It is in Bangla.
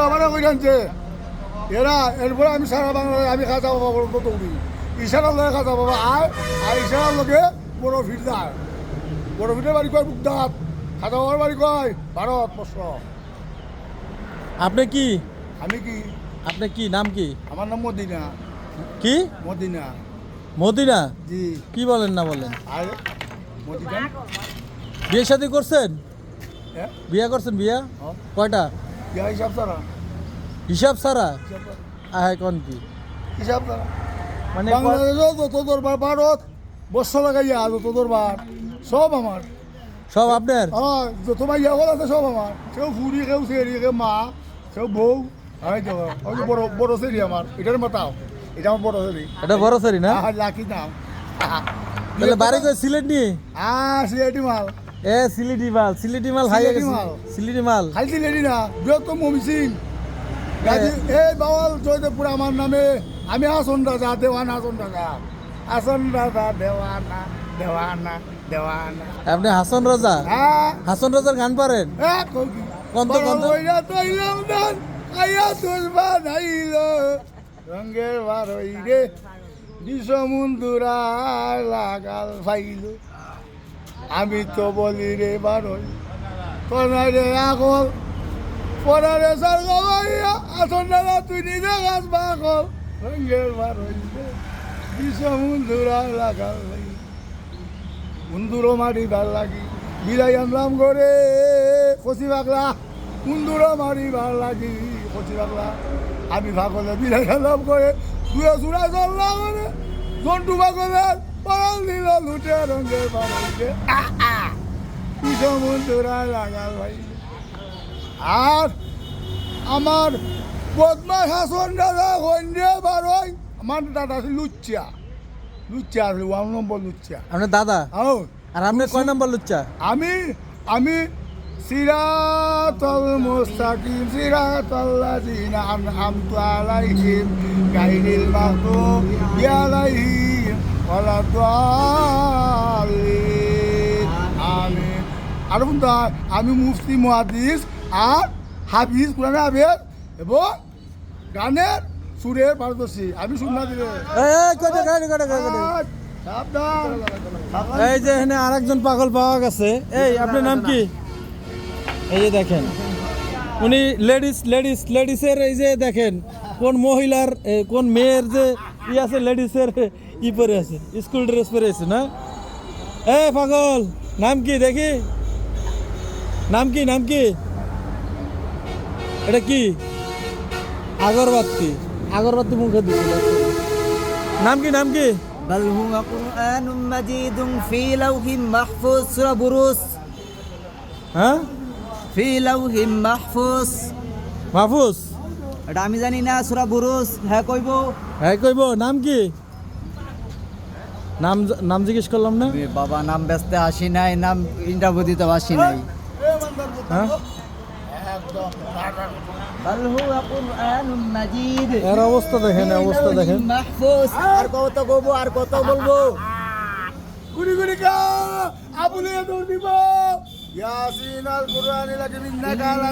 বাবারা কই আনছে এরা এরপরে আমি সারা বাংলায় আমি খাজা বাবা বলতো দৌড়ি ইশারা লগে খাজা বাবা আয় আর ইশারার লগে বড় যায় বড় ফিরের বাড়ি কয় বুকদাত খাজা বাবার বাড়ি কয় ভারতবর্ষ আপনি কি? আমি কি? আপনি কি? নাম কি? আমার নাম মদিনা। কি? মদিনা। মদিনা? জি। কি বলেন না বলেন? আর মদিনা? বিয়ে শাদী করছেন? হ্যাঁ। বিয়ে করছেন বিয়া? হ্যাঁ। কয়টা? ইয়া হিসাব তারা হিসাব সারা হিসাব কোন কি? হিসাব তারা মানে বাংলাদেশও যত দরবার ভারত বর্ষ লাগাইয়া যত দরবার সব আমার। সব আপনার? হ্যাঁ যত ভাইয়া বল আছে সব আমার। কেউ ফুরি কেউ সেরি কেউ মা কেউ বউ। এই তো বড় বড় সেরি আমার। এটার মাতাও এটা আমার বড় সেরি এটা বড় সারি না? লাকি নাম। তাহলে বাড়ি সিলেট নি আহ সিলেটি মাল। এ সিলেটি মাল সিলেটি মাল হাই গেছে। সিলেটি মাল খালি সিলেটি না বৃহত্তম মমি সিং গাজী এই বাওয়াল জয়দেবপুর আমার নামে আমি আসন রাজা দেওয়ান আসন রাজা। আসন রাজা দেওয়ানা দেওয়ানা দেওয়ানা আপনি হাসন রাজা? হ্যাঁ। হাসন রাজার গান পারেন? হ্যাঁ কন্ত, কন্ত। তৈলাম দান আয়া তোর বানাইল রঙের বারই রে বিষমুন্দুরা লাগাল ফাইল। আমি তো বলি রে বারই। কোনায় রে আগল গাইয়া আসন দাদা তুই নিজে গাছ রে মারি ভালো লাগি কচি ভালো লাগি, কচি আমি ভাগলে আনলাম করে দুয়ে চূড়া চললাম করে জন্টু পাগলের দিল রঙের পিছু মুন্দুরা লাগাল ভাই। আর আমার বদমাস হাসন দাদা হইন্ডে বারোই। আমার দাদা আছে লুচ্চা। লুচ্চা আছে ওয়ান নম্বর লুচ্চা। আপনার দাদা? আও। আর আপনি কয় নাম্বার লুচ্চা? আমি আমি সিরাতল মুস্তাকিম সিরাতাল্লাযিনা আনআমতু আলাইহিম গায়রিল মাগদুবি আলাইহিম আর আমি মুফতি মুহাদ্দিস আর হাফিজ কোরআনে হাফেজ এবং গানের সুরের পারদর্শী। আমি শুননা দিলে এই যে এখানে আরেকজন পাগল পাওয়া গেছে। এই আপনার নাম কি? এই যে দেখেন উনি লেডিস লেডিস লেডিসের এই যে দেখেন কোন মহিলার কোন মেয়ের যে ই আছে লেডিসের ই পরে আছে স্কুল ড্রেস পরে আছে না এ পাগল নাম কি দেখি নাম কি নাম কি এটা কি আগরবাতি আগরবাতি মুখে দিচ্ছিল নাম কি নাম কি بل هو قرآن مجيد في لوح محفوظ سورة بروس হ্যাঁ في لوح محفوظ মাহফুজ এটা আমি জানি না সুরা বুরুস হ্যাঁ কইব হ্যাঁ কইব নাম কি নাম নাম জিজ্ঞেস করলাম না? বাবা নাম ব্যস্ত আসি নাই নাম ইন্টারভিউ দিতে আসি নাই। হ্যাঁ? এর অবস্থা দেখেন অবস্থা দেখেন। আর কত বলব আর কত বলব? গুড়ি গুড়ি কা দৌড় দিব। ইয়াসিন আল কুরআন